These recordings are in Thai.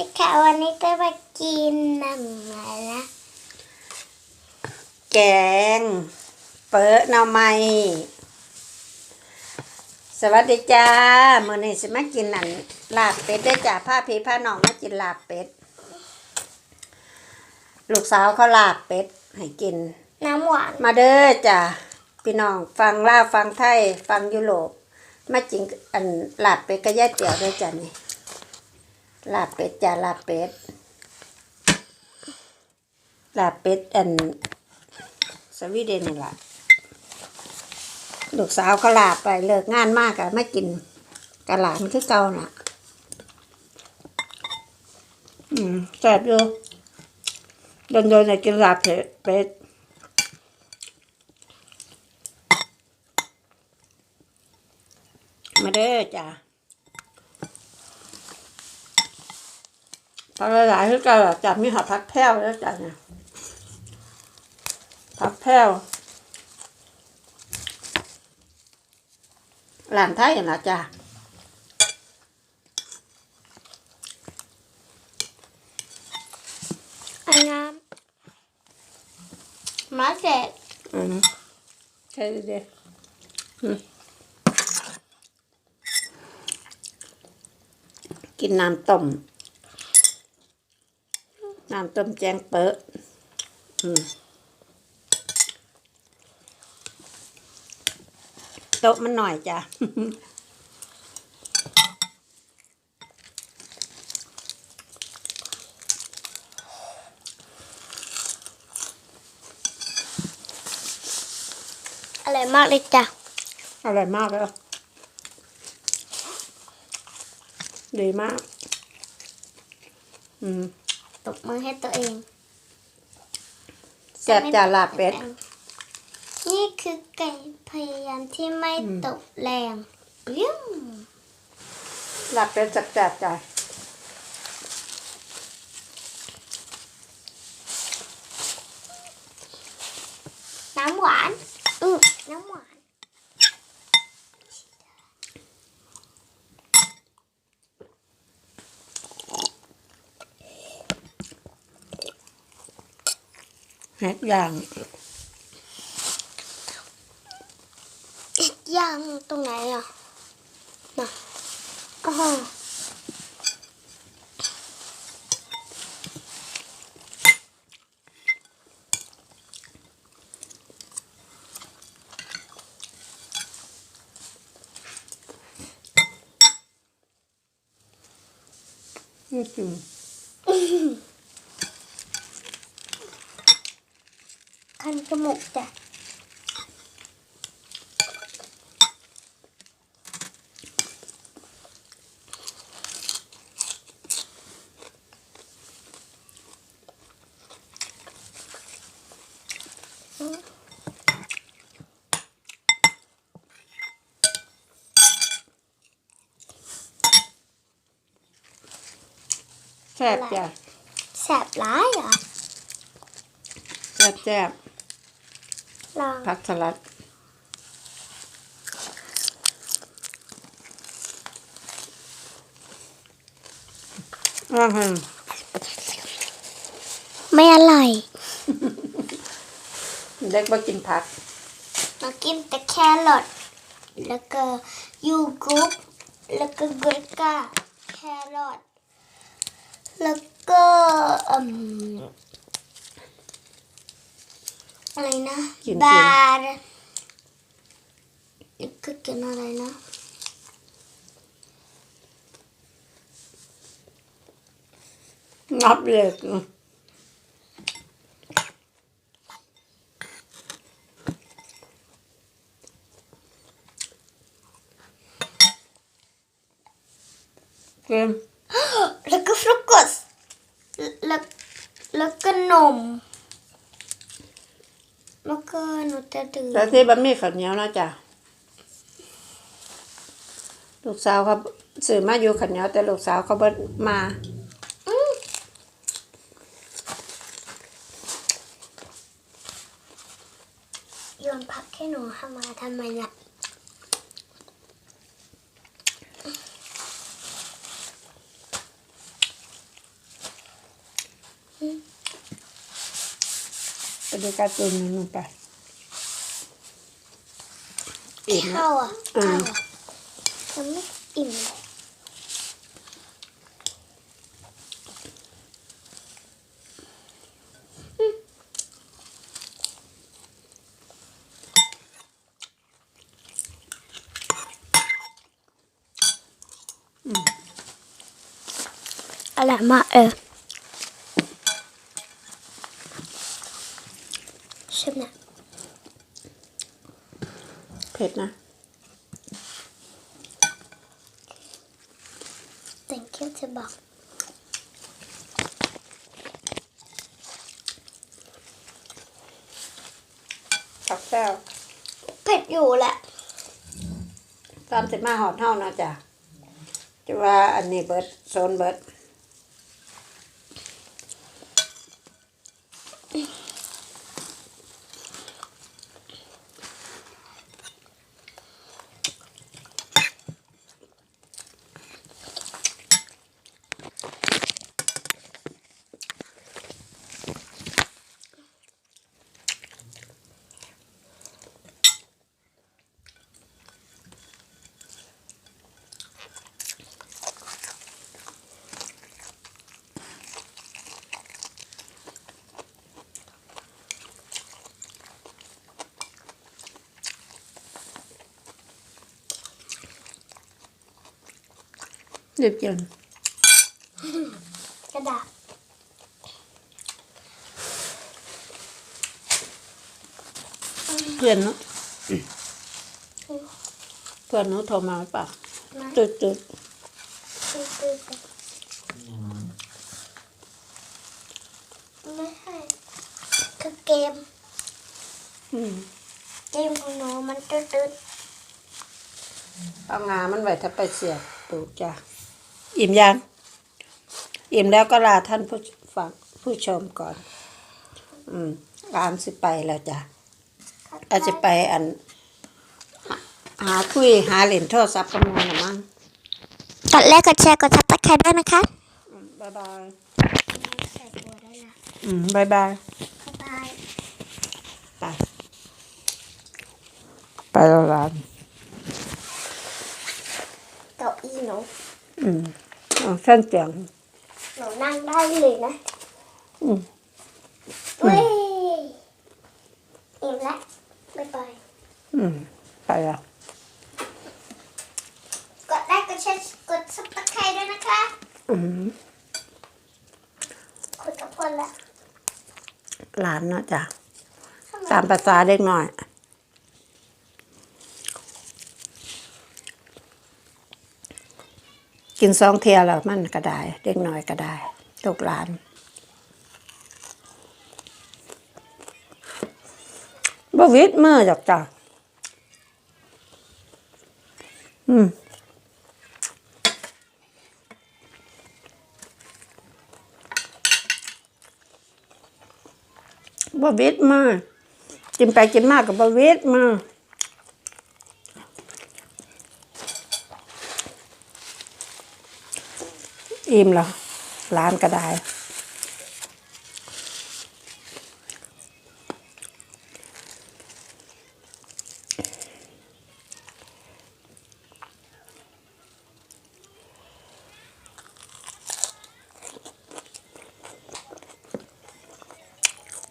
ดีค่ะวันนี้จะมากินน้ำอะไรนะแกง เปิดหน่อไม้สวัสดีจ้ามื้อนี้สิมากินอันลาบเป็ดได้อจ้าผ้าพี่ผ้าน้องมากินลาบเป็ด ลูกสาวเขาลาบเป็ดให้กิน น้ำหวานมาเด้อจ้าพี่น้องฟังลาวฟังไทย ฟังยุโรปมาจิงอันลาบเป็ดก็ย่าเตี๋ยวด้วยจ้ะนี่ ลาบเป็ดจ้าลาบเป็ดลาบเป็ดอันสวีเดนนี่แหละลูกสาวเขาลาไปเลิกงานมากอะไม่กินกะหลานคือเก่าน่ะ อืมแซ่บอยู่โดนโดนๆจะกินลาบเป็ดมาเด้อจ้ะ พักหลายๆคือกันล่ะจับมีหอพักแพ้วแล้วจ้ะเนี่ยพักแพ้วหลานไทยนะจ้ะอันน้ำมาเสร็จอืมใช่เด้ออืมกินน้ำต้ม น้ำต้มแจงเปิดโต๊ะมันหน่อยจ้ะอร่อยมากเลยจ้ะ อร่อยมากเลยดีมาก อืม ตบมือให้ตัวเองแซ่บจ่าลาบเป็ด นี่คือไก่พยายามที่ไม่อืม ตกแรงเปี้ยงลาบเป็ดแซ่บๆจ้ะน้ำหวานอืมน้ำหวาน เฮ็ดอย่างย่างตรงไหนอะมาอ๋อ นี่คือ คัน จมูกจ้ะแซ่บจ้ะแสบร้ายเหรอแซ่บแซ่บ ลองผักสลัดอ่าฮะไม่อร่อย เด็กมากินผัก มากินแต่แครอทแล้วก็ยูกุปแล้วก็กรกาแครอทแล้วก็อืม อะไรนะกินบากินร์แล้วก็กินอะไรนะงับเลยเกม แต่ที่บะหมี่ขัาเหนียวนะจ้ะลูกสาวเขาสื่อมาอยู่ขัาเหนียวแต่ลูกสาวเขาเบิดมาโยนผักให้หนูทำมาทำไมล่ะไปดูการ์ตูนนู่นไป อิ่มนะข้าวอะอืข้ามวอะยังไม่อิ่มเลยอร่อยมากเออใช่ไหม เผ็ดนะ thank you จะบอกผักแป้วเผ็ดอยู่แหละตามสิมาหอดเท่านะจ๊ะจะว่าอันนี้เบิดโซนเบิด รีบกินกระดาษเพื่อนเนาะเพื่อนหนูโทรมาหรือเปล่าจุดจุดไม่ใช่คือเกมๆอืมเกมของหนูมันตืดเอางามันไว้ถ้าไปเสียบปลูกจ้ะ อิ่มยัง อิ่มแล้วก็ลาท่านผู้ฟังผู้ชมก่อน อืมอามสิไปแล้วจ้ะๆอาจจะไปอันหาหาคุยหาเหรียญโทรศัพท์กำลังนะมั้งกดไลค์กดแชร์กดซับสไครต์ด้วยนะคะอืมบ๊ายบายใส่บัวได้นะอืมบ๊ายบายบ๊ายบายไปไปแล้วร้านเก้าอี้หนูอืม เอาเส้นเจียงหนูนั่งได้เลยนะอืมเว้ยอิ่มแล้วบ๊ายบายอืมไปแล้ว กดไลค์กดแชร์กดซับสไครต์ด้วยนะคะอืมคุยกับคนละ หลานเนาะจ้ะตามภาษาเด็กหน่อย กินสองเทียแล้วมันก็ได้ เด็กหน่อยก็ได้ลูกหลานบวิดมือจอกจ้ะอืมบวิดมากินไปกินมากกับบวิดมา อิ่มแล้วร้านก็ได้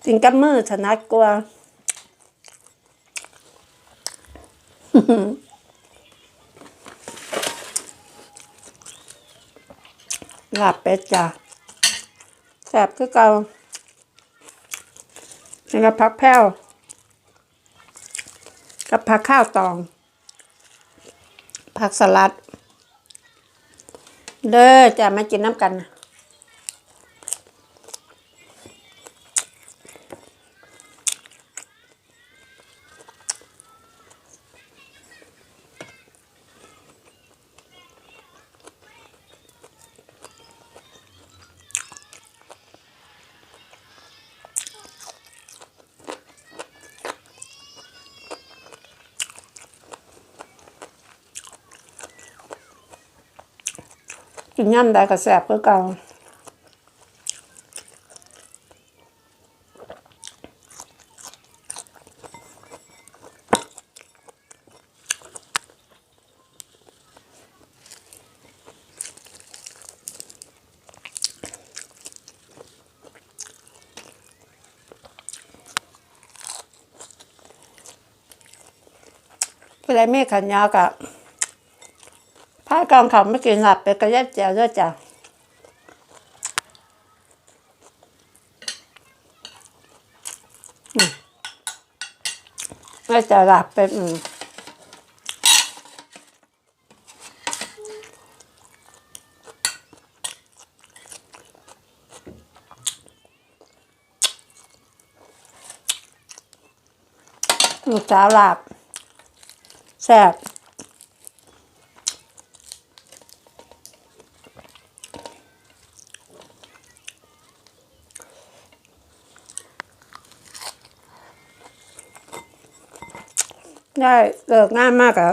กินกับมือถนัดกว่า ลาบเป็ดจ้ะแสบคือเก่านี่กับผักแพ้วกับผักข้าวตอง ผักสลัด เด้อจะมากินน้ำกันนะ ย่ำได้ก็แสบก็เก่าไปเใดไม่ขันยากะ ผ้ากองเขาไม่กินหลับไปกระยัดแจวด้วยจ้ะอืมไม่จะหลับไปอืมลูกสาวหลับแซ่บ ได้เลิกงานมากอะ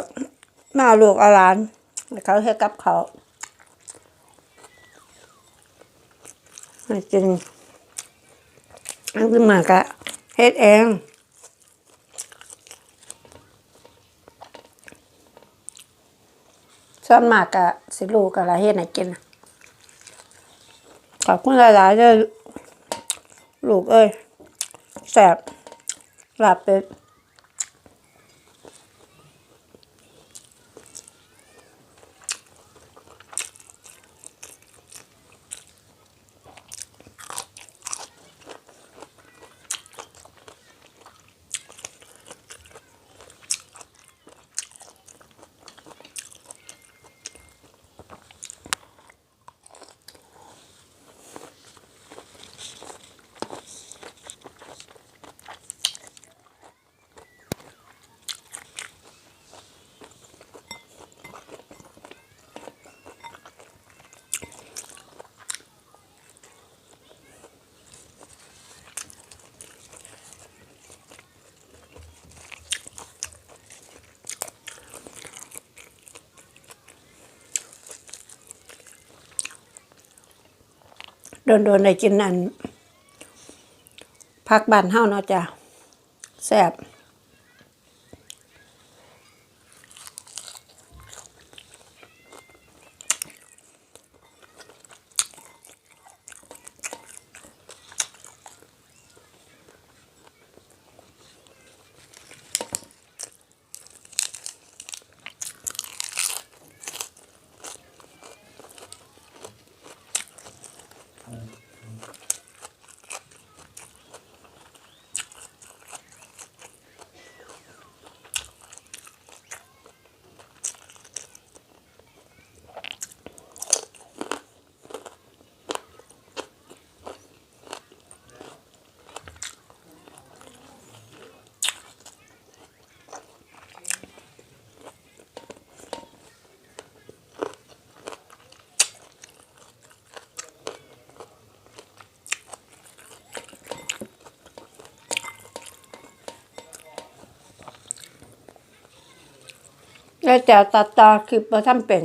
มาเอาลูกเอาหลานเขาให้กับเขาวให้กินอันขึ้นมากะเฮ็ดเองส่วนมากกะสิลูกกะละเฮ็ดให้กิน ขอบคุณหลายๆเด้อลูกเอ้ยแซ่บลาบเป็ด โดนๆได้กินอันพักบ้านเฮาเนาะจ้ะแซ่บ แล้วแต่ตัดต่อคลิปบ่ทำเป็น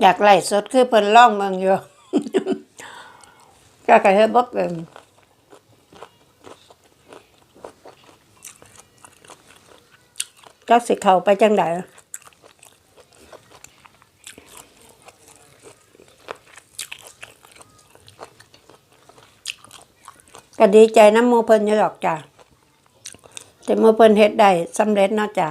อยากไล่สดคือเพิ่นร้องเมืองอยู่ก็ก็เฮ็ดบ่เป็นจักสิเข้าไปจังไดก็ดีใจน้ำมูเพิ่นอยู่ดอกจ้ะ แต่หมูเพิ่นเฮ็ดได้สำเร็จเนาะจ้ะ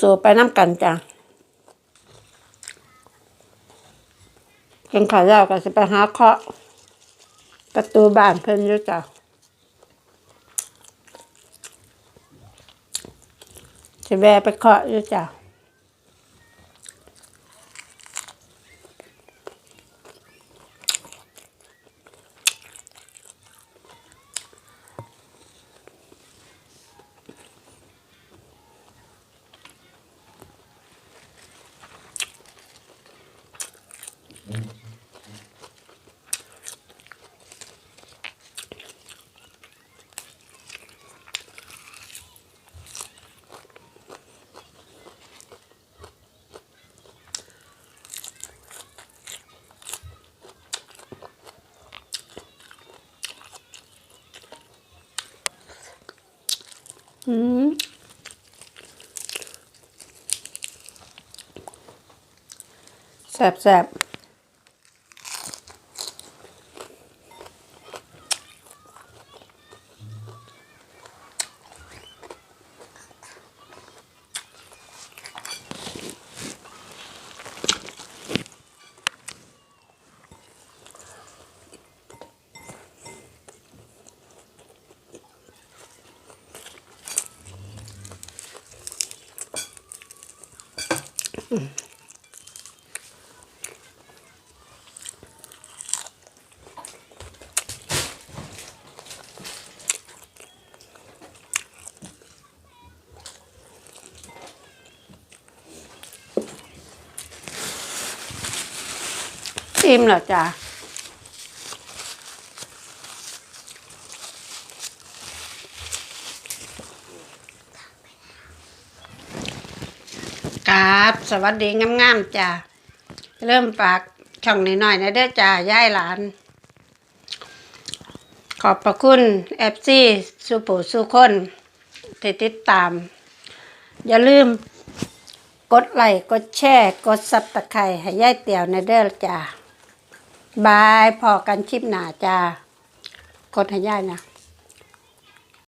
สู้ๆไปน้ำกันจ้ะกินข้าวแล้วก็สิไปหาเคาะประตูบ้านเพิ่นอยู่จ้ะสิแวะไปเคาะอยู่จ้ะ แสบแสบิมเหรอจ้ะกราบสวัสดีงามๆจ้ะเริ่มฝากช่องนิดหน่อยนะเด้อจ้าย่ายหลาน ขอบพระคุณเอฟซีสุโปสุคนที่ติดตาม อย่าลืมกดไลค์กดแชร์ กดซับตะไคร้ให้ย่ายเตี่ยวในเด้อจ้า บายพอกันชิปหนาจ้ากดให้ย่ายนะ